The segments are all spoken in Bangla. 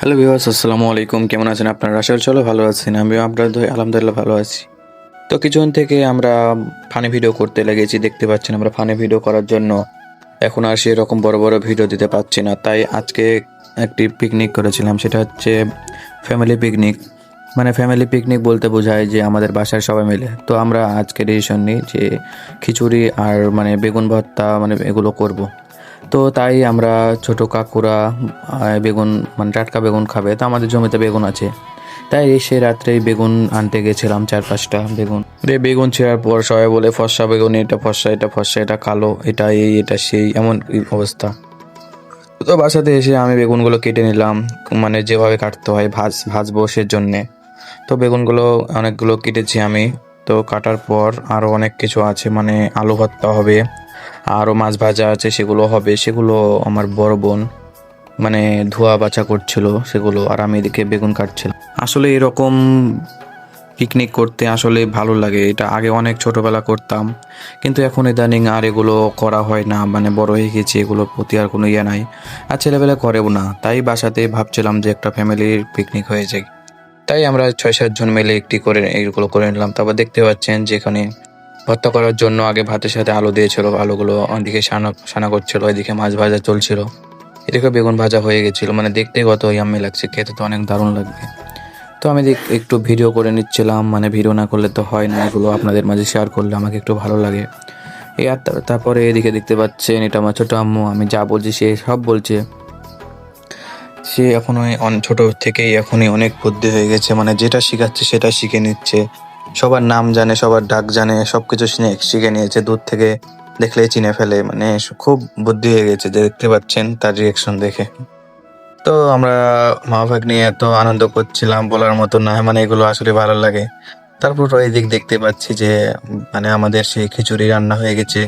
হ্যালো ভিউয়ার্স আসসালামু আলাইকুম। কেমন আছেন আপনারা? আসলে চলো ভালো আছেন। আমিও আপনাদের আলহামদুলিল্লাহ ভালো আছি। তো কিছুক্ষণ থেকে আমরা ফানি ভিডিও করতে লেগেছি, দেখতে পাচ্ছেন আমরা ফানি ভিডিও করার জন্য। এখন আর সেরকম বড় বড় ভিডিও দিতে পারছি না। তাই আজকে একটি পিকনিক করেছিলাম, সেটা হচ্ছে ফ্যামিলি পিকনিক মানে ফ্যামিলি পিকনিক বলতে বোঝায় যে আমাদের বাসার সবাই মিলে। তো আমরা আজকে ডিসিশন নিই যে খিচুড়ি আর মানে বেগুন ভর্তা মানে এগুলো করব। তো তাই আমরা ছোট কাকুরা বেগুন মানে টাটকা বেগুন খাবে। তো আমাদের জমিতে বেগুন আছে। তাই এসে রাত্রে বেগুন আনতে গেছিলাম চার পাঁচটা বেগুন। দিয়ে বেগুন ছেঁড়ার পর সবাই বলে, ফর্সা বেগুন, এটা ফর্সা এটা ফর্সা, এটা কালো, এটা এই, এটা সেই, এমন অবস্থা। তো বাসাতে এসে আমি বেগুনগুলো কেটে নিলাম মানে যেভাবে কাটতে হয় ভাজ, ভাজবো সের জন্যে তো বেগুনগুলো অনেকগুলো কেটেছি আমি। তো কাটার পর আরও অনেক কিছু আছে মানে আলু ভর্তা হবে আরও মাছ ভাজা আছে, সেগুলো হবে। সেগুলো আমার বড় বোন মানে ধোয়া বাছা করছিল সেগুলো, আর আমি এদিকে বেগুন কাটছিলাম। আসলে এরকম পিকনিক করতে আসলে ভালো লাগে। এটা আগে অনেক ছোটবেলা করতাম, কিন্তু এখন ইদানিং আর এগুলো করা হয় না মানে বড় হয়ে গেছে, এগুলোর প্রতি আর কোনো ইয়ে নাই। আর ছেলেবেলা করেও না, তাই বাসাতে ভাবছিলাম যে একটা ফ্যামিলির পিকনিক হয়ে যায় তাই আমরা ছয় সাতজন মিলে একটি করে এইগুলো করে নিলাম। তারপর দেখতে পাচ্ছেন যেখানে ভর্তা করার জন্য আগে ভাতের সাথে আলু দিয়েছিল, আলুগুলো ওদিকে সানা সানা করছিল এদিকে মাছ ভাজা চলছিল। এদিকে বেগুন ভাজা হয়ে গেছিল মানে দেখতে কত ইয়াম্মি লাগছে, খেতে তো অনেক দারুণ লাগবে। তো আমি একটু ভিডিও করে নিচ্ছিলাম মানে ভিডিও না করলে তো হয় না, এগুলো আপনাদের মাঝে শেয়ার করলে আমাকে একটু ভালো লাগে। এই আর তারপরে এদিকে দেখতে পাচ্ছেন, এটা আমার ছোটো আম্মু, আমি যা বলছি সে সব বলছে। সে এখনই অন- ছোট থেকেই এখনই অনেক বুদ্ধি হয়ে গেছে মানে যেটা শেখাচ্ছে সেটা শিখে নিচ্ছে। সবার নাম জানে, সবার ডাক জানে, সবকিছু শিখে শিখে নিয়েছে, দূর থেকে দেখলেই চিনে ফেলে। মানে খুব বুদ্ধি হয়ে গেছে যে দেখতে পাচ্ছেন তার রিয়েকশন দেখে। তো আমরা মা ভাগ নিয়ে এত আনন্দ করছিলাম বলার মতো না মানে এগুলো আসলে ভালো লাগে। তারপর এই দিক দেখতে পাচ্ছি যে মানে আমাদের সেই খিচুড়ি রান্না হয়ে গেছে।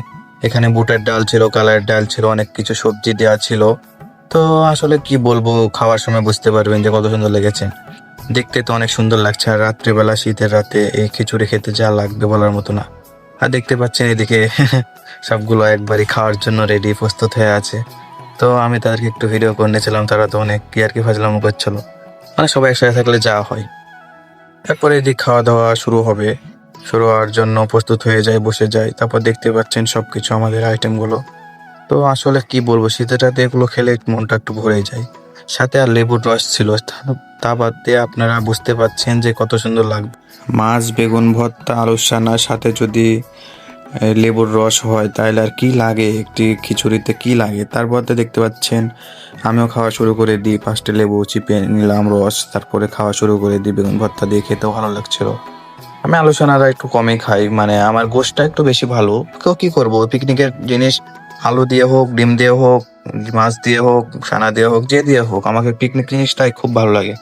এখানে বুটের ডাল ছিল কালার ডাল ছিল, অনেক কিছু সবজি দেওয়া ছিল। তো আসলে কি বলব, খাওয়ার সময় বুঝতে পারবেন যে কত সুন্দর লেগেছে। দেখতে তো অনেক সুন্দর লাগছে, আর রাত্রিবেলা, শীতের রাতে এই খিচুড়ি খেতে যা লাগবে বলার মতো না। আর দেখতে পাচ্ছেন এদিকে সবগুলো একবারই খাওয়ার জন্য রেডি প্রস্তুত হয়ে আছে। তো আমি তাদেরকে একটু ভিডিও করে নিয়েছিলাম, তারা তো অনেক কি আর কি ফাজলাম করছিল। মানে সবাই একসাথে থাকলে যা হয়। তারপরে এদিক খাওয়া দাওয়া শুরু হবে। শুরু হওয়ার জন্য প্রস্তুত হয়ে যায়, বসে যায়। তারপর দেখতে পাচ্ছেন সব কিছু আমাদের আইটেমগুলো তো আসলে কি বলব, শীতের রাতে এগুলো খেলে মনটা একটু ভরে যায়। সাথে আর লেবুর রস ছিল। তা- বাদ দিয়ে আপনারা বুঝতে পাচ্ছেন যে কত সুন্দর লাগবে। মাছ, বেগুন, ভর্তা, আলু সানার সাথে যদি লেবুর রস হয় তাহলে আর কি লাগে? একটি খিচুড়িতে কি লাগে? তারপর দেখতে পাচ্ছেন, আমিও খাওয়া শুরু করে দিই। ফার্স্টে লেবু চিপে নিলাম, রস, তারপরে খাওয়া শুরু করে দিই, বেগুন, ভর্তা দিয়ে খেতেও ভালো লাগছিল। আমি আলোচনাটা একটু কমই খাই মানে আমার গোষ্ঠটা একটু বেশি ভালো। কেউ কি করব? পিকনিকের জিনিস, আলু দিয়ে হোক, ডিম দিয়ে হোক, মাছ দিয়ে হোক সানা দিয়ে হোক, যে দিয়ে হোক, আমাকে পিকনিক জিনিসটাই খুব ভালো লাগে।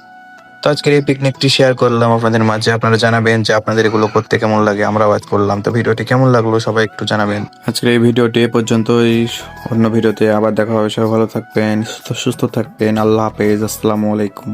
তো আজকের এই পিকনিকটি শেয়ার করলাম আপনাদের মাঝে। আপনারা জানাবেন যে আপনাদের এগুলো করতে কেমন লাগে, আমরা আজ করলাম। তো ভিডিওটি কেমন লাগল সবাই একটু জানাবেন। আজকের এই ভিডিওটি এ পর্যন্তই। অন্য ভিডিওতে আবার দেখা হবে। সবাই ভালো থাকবেন সুস্থ থাকবেন। আল্লাহ হাফেজ। আসসালামু আলাইকুম।